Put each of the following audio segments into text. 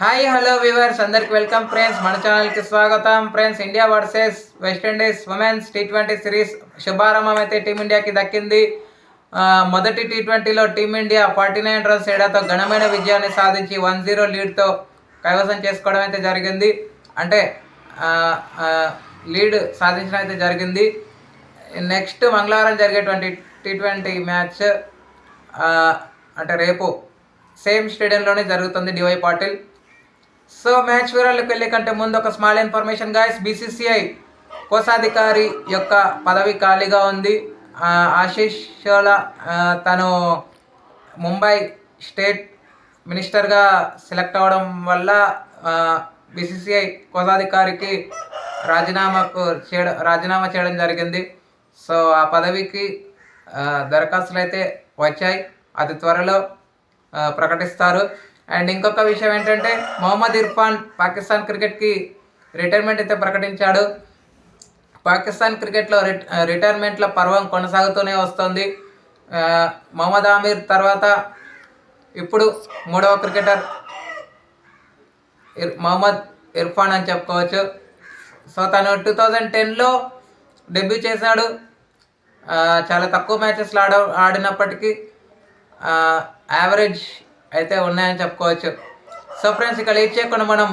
Hi hello viewers అందరికి welcome friends మన ఛానల్కి స్వాగతం. Friends India versus West Indies women's T twenty series శుభారంభం అయితే టీమిండియాకి దక్కింది. మొదటి టీ ట్వంటీలో టీమిండియా ఫార్టీ నైన్ రన్స్ తేడాతో ఘనమైన విజయాన్ని సాధించి వన్ జీరో లీడ్తో కైవసం చేసుకోవడం అయితే జరిగింది. అంటే లీడ్ సాధించడం అయితే జరిగింది. నెక్స్ట్ మంగళవారం జరిగేటువంటి టీ ట్వంటీ మ్యాచ్ అంటే రేపు సేమ్ స్టేడియంలోనే జరుగుతుంది డివై పాటిల్ సో మ్యాచ్ వివరాలకు వెళ్ళే కంటే ముందు ఒక స్మాల్ ఇన్ఫర్మేషన్ గాయస్ బీసీసీఐ కోశాధికారి యొక్క పదవి ఖాళీగా ఉంది. ఆశీష్ షోలా తను ముంబై స్టేట్ మినిస్టర్గా సెలెక్ట్ అవ్వడం వల్ల బీసీసీఐ కోశాధికారికి రాజీనామాకు చేయడం రాజీనామా చేయడం జరిగింది. సో ఆ పదవికి దరఖాస్తులు అయితే వచ్చాయి. అతి త్వరలో ప్రకటిస్తారు. అండ్ ఇంకొక విషయం ఏంటంటే మొహమ్మద్ ఇర్ఫాన్ పాకిస్తాన్ క్రికెట్కి రిటైర్మెంట్ అయితే ప్రకటించాడు. పాకిస్తాన్ క్రికెట్లో రిట రిటైర్మెంట్ల పర్వం కొనసాగుతూనే వస్తుంది. మొహమ్మద్ ఆమీర్ తర్వాత ఇప్పుడు మూడవ క్రికెటర్ ఇర్ మొహమ్మద్ ఇర్ఫాన్ అని చెప్పుకోవచ్చు. సో తను టూ థౌజండ్ టెన్లో డెబ్యూ చేశాడు. చాలా తక్కువ మ్యాచెస్లో ఆడ ఆడినప్పటికీ యావరేజ్ అయితే ఉన్నాయని చెప్పుకోవచ్చు. సో ఫ్రెండ్స్ ఇక్కడ లేట్ చేయకుండా మనం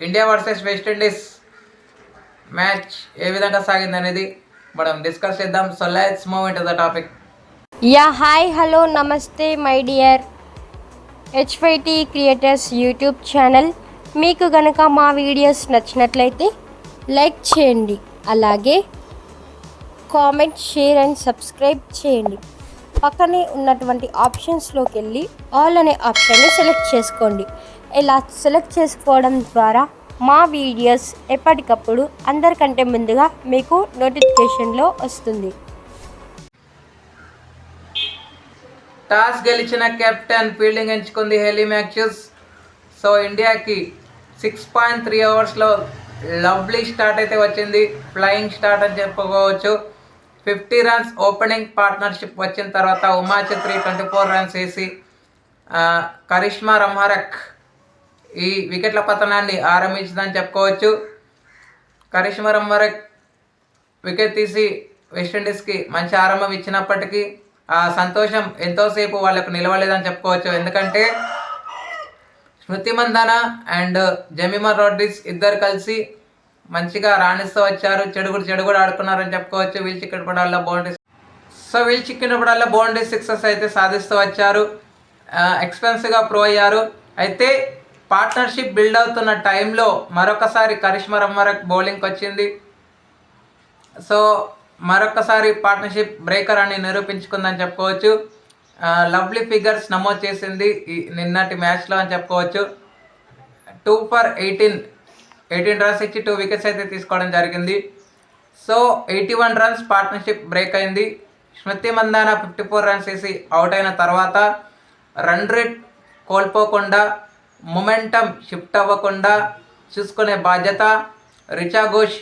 India versus West Indies match ఏ విధంగా సాగింది అనేది మనం డిస్కస్ చేద్దాం. So let's move in to the topic yeah hi hello నమస్తే my dear HYT creators YouTube channel మీకు గనక మా వీడియోస్ నచ్చినట్లయితే లైక్ చేయండి. అలాగే కామెంట్ షేర్ అండ్ సబ్స్క్రైబ్ చేయండి. పక్కనే ఉన్నటువంటి ఆప్షన్స్లోకి వెళ్ళి ఆల్ అనే ఆప్షన్ని సెలెక్ట్ చేసుకోండి. ఇలా సెలెక్ట్ చేసుకోవడం ద్వారా మా వీడియోస్ ఎప్పటికప్పుడు అందరికంటే ముందుగా మీకు నోటిఫికేషన్లో వస్తుంది. టాస్ గెలిచిన కెప్టెన్ ఫీల్డింగ్ ఎంచుకుంది హెలీ మ్యాక్చెస్ సో ఇండియాకి సిక్స్ పాయింట్ త్రీ అవర్స్లో లవ్లీ స్టార్ట్ అయితే వచ్చింది. ఫ్లయింగ్ స్టార్ట్ అని చెప్పుకోవచ్చు. ఫిఫ్టీ రన్స్ ఓపెనింగ్ పార్ట్నర్షిప్ వచ్చిన తర్వాత Uma three twenty four runs వేసి కరిష్మా రమ్హరక్ ఈ వికెట్ల పతనాన్ని ఆరంభించిందని చెప్పుకోవచ్చు. కరిష్మా రమ్హరక్ వికెట్ తీసి వెస్టిండీస్కి మంచి ఆరంభం ఇచ్చినప్పటికీ ఆ సంతోషం ఎంతోసేపు వాళ్ళకు నిలవలేదని చెప్పుకోవచ్చు. ఎందుకంటే స్మృతి మందాన అండ్ జమీమా రోడ్రిస్ ఇద్దరు కలిసి మంచిగా రాణిస్తూ వచ్చారు. చెడుగు చెడు కూడా ఆడుకున్నారని చెప్పుకోవచ్చు. వీల్ చిక్కినప్పుడల్లా బౌండరీ సో వీల్ చిక్కినప్పుడల్లా బౌండరీ సిక్సెస్ అయితే సాధిస్తూ వచ్చారు. ఎక్స్పెన్సివ్గా ప్రో అయ్యారు. అయితే పార్ట్నర్షిప్ బిల్డ్ అవుతున్న టైంలో మరొకసారి కరిష్మా రమ్మరక్ బౌలింగ్కి వచ్చింది సో మరొకసారి పార్ట్నర్షిప్ బ్రేకర్ అని నిరూపించుకుందని చెప్పుకోవచ్చు. లవ్లీ ఫిగర్స్ నమోదు చేసింది ఈ నిన్నటి మ్యాచ్లో అని చెప్పుకోవచ్చు. Two for eighteen eighteen runs ఇచ్చి టూ వికెట్స్ అయితే తీసుకోవడం జరిగింది. So eighty one runs partnership break అయింది. Smriti Mandhana fifty four runs వేసి అవుట్ అయిన తర్వాత రన్ రేట్ కోల్పోకుండా మొమెంటం షిఫ్ట్ అవ్వకుండా చూసుకునే బాధ్యత రిచా ఘోష్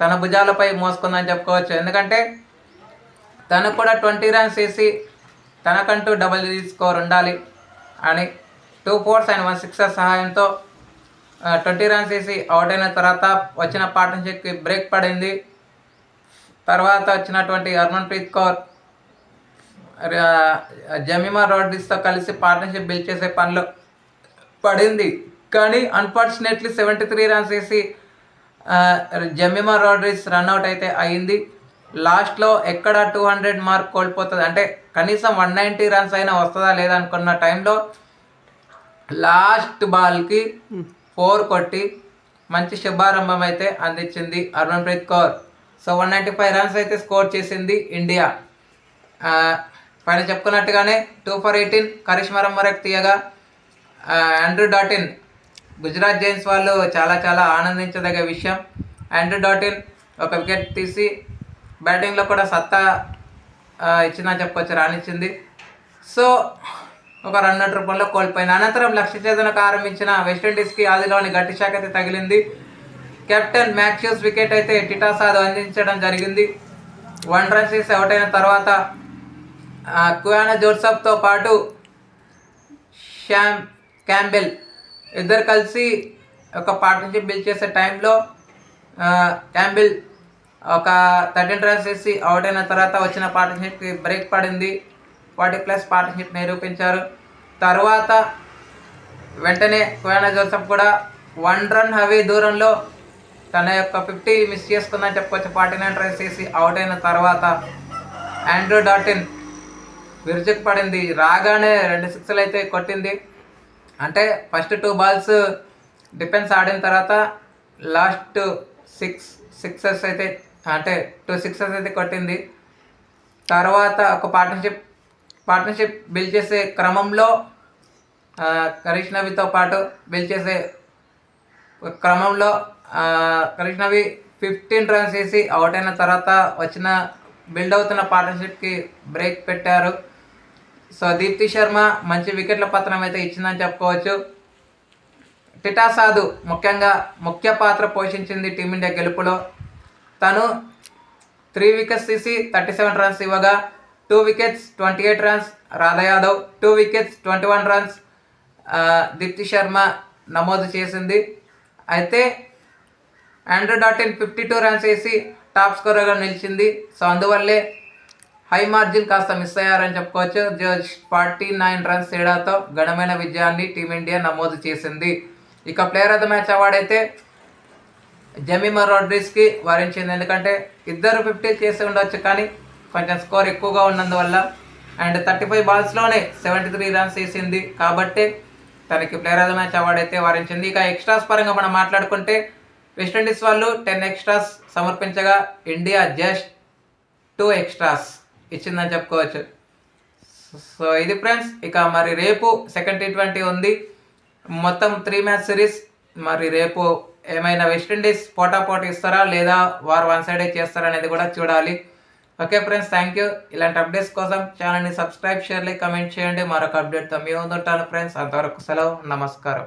తన భుజాలపై మోసుకుందని చెప్పుకోవచ్చు. ఎందుకంటే తను కూడా ట్వంటీ రన్స్ వేసి తనకంటూ డబుల్ స్కోర్ ఉండాలి అని two fours and one six సహాయంతో ట్వంటీ రన్స్ వేసి అవుట్ అయిన తర్వాత వచ్చిన పార్ట్నర్షిప్కి బ్రేక్ పడింది. తర్వాత వచ్చినటువంటి హర్మన్ప్రీత్ కౌర్ జమీమా రోడ్రిస్తో కలిసి పార్ట్నర్షిప్ బిల్డ్ చేసే పనిలో పడింది. కానీ అన్ఫార్చునేట్లీ సెవెంటీ త్రీ రన్స్ వేసి జమీమా రోడ్రిస్ రన్అట్ అయితే అయింది. లాస్ట్లో ఎక్కడ టూ హండ్రెడ్ మార్క్ కోల్పోతుంది? అంటే కనీసం వన్ నైంటీ రన్స్ అయినా వస్తుందా లేదా అనుకున్న టైంలో లాస్ట్ బాల్కి ఫోర్ కొట్టి మంచి శుభారంభం అయితే అందించింది Harmanpreet Kaur. So one ninety five runs అయితే స్కోర్ చేసింది ఇండియా. పైన చెప్పుకున్నట్టుగానే two for eighteen Karishma Ramharack తీయగా ఆండ్రూ డాటిన్ గుజరాత్ జైన్స్ వాళ్ళు చాలా చాలా ఆనందించదగ్గ విషయం. ఆండ్రూ డాటిన్ ఒక వికెట్ తీసి బ్యాటింగ్లో కూడా సత్తా ఇచ్చిందని చెప్పొచ్చు రాణించింది. సో ఒక రన్ రూపంలో కోల్పోయింది. అనంతరం లక్ష్య ఛేదనకు ఆరంభించిన వెస్టిండీస్కి ఆదిలోని గట్టి శాఖ అయితే తగిలింది. కెప్టెన్ మ్యాక్స్యూస్ వికెట్ అయితే టిటాసాద్ అందించడం జరిగింది. వన్ రన్స్ వేసి అవుట్ అయిన తర్వాత కుయానా జోర్సఫ్తో పాటు శ్యామ్ క్యాంబెల్ ఇద్దరు కలిసి ఒక పార్ట్నర్షిప్ బిల్డ్ చేసే టైంలో క్యాంబిల్ ఒక థర్టీన్ రన్స్ వేసి అవుట్ అయిన తర్వాత వచ్చిన పార్ట్నర్షిప్కి బ్రేక్ పడింది. ఫార్టీ ప్లస్ పార్ట్నర్షిప్ నిరూపించారు. తర్వాత వెంటనే కోయానా జోసఫ్ కూడా వన్ రన్ హవీ దూరంలో తన యొక్క ఫిఫ్టీ మిస్ చేసుకుందని చెప్పుకోవచ్చు ఫార్టీ నైన్ రన్స్ చేసి అవుట్ అయిన తర్వాత ఆండ్రూ డాటిన్ విరుచుకు పడింది. రాగానే రెండు సిక్స్లు అయితే కొట్టింది. అంటే ఫస్ట్ టూ బాల్స్ డిఫెన్స్ ఆడిన తర్వాత లాస్ట్ సిక్స్ సిక్సెస్ అయితే అంటే టూ సిక్సెస్ అయితే కొట్టింది. తర్వాత ఒక పార్ట్నర్షిప్ పార్ట్నర్షిప్ బిల్డ్ చేసే క్రమంలో కరిష్ణవితో పాటు బిల్డ్ చేసే క్రమంలో కరిష్ణవి ఫిఫ్టీన్ రన్స్ వేసి అవుట్ అయిన తర్వాత వచ్చిన బిల్డ్ అవుతున్న పార్ట్నర్షిప్కి బ్రేక్ పెట్టారు. సో దీప్తి శర్మ మంచి వికెట్ల పత్రం అయితే ఇచ్చిందని చెప్పుకోవచ్చు. టిటా సాధు ముఖ్యంగా ముఖ్య పాత్ర పోషించింది టీమిండియా గెలుపులో. తను త్రీ వికెట్స్ తీసి థర్టీ సెవెన్ రన్స్ ఇవ్వగా two wickets twenty eight runs Radha Yadav. Two wickets twenty one runs Deepti Sharma నమోదు చేసింది. అయితే Deandra Dottin fifty two runs వేసి టాప్ స్కోరర్గా నిలిచింది. సో అందువల్లే హై మార్జిన్ కాస్త మిస్ అయ్యారని చెప్పుకోవచ్చు. జస్ట్ ఫార్టీ నైన్ రన్స్ తేడాతో ఘనమైన విజయాన్ని టీమిండియా నమోదు చేసింది. ఇక player of the match award అయితే జమీమా రోడ్రిస్కి వరించింది. ఎందుకంటే ఇద్దరు ఫిఫ్టీ చేసి ఉండొచ్చు కానీ కొంచెం స్కోర్ ఎక్కువగా ఉన్నందువల్ల అండ్ థర్టీ ఫైవ్ బాల్స్లోనే సెవెంటీ త్రీ రన్స్ వేసింది. కాబట్టి తనకి player of the match award అయితే వారించింది. ఇక ఎక్స్ట్రాస్ పరంగా మనం మాట్లాడుకుంటే వెస్టిండీస్ వాళ్ళు టెన్ ఎక్స్ట్రాస్ సమర్పించగా ఇండియా జస్ట్ టూ ఎక్స్ట్రాస్ ఇచ్చిందని చెప్పుకోవచ్చు. సో ఇది ఫ్రెండ్స్ ఇక మరి రేపు సెకండ్ టీ ట్వంటీ ఉంది. మొత్తం త్రీ మ్యాచ్ సిరీస్ మరి రేపు ఏమైనా వెస్టిండీస్ పోటాపోటీ ఇస్తారా లేదా వారు వన్ సైడే చేస్తారా అనేది కూడా చూడాలి. ఓకే ఫ్రెండ్స్ థ్యాంక్ యూ ఇలాంటి అప్డేట్స్ కోసం ఛానల్ని సబ్స్క్రైబ్ షేర్ కమెంట్ చేయండి. మరొక అప్డేట్తో మీ ఉంటాను ఫ్రెండ్స్ అంతవరకు సెలవు నమస్కారం.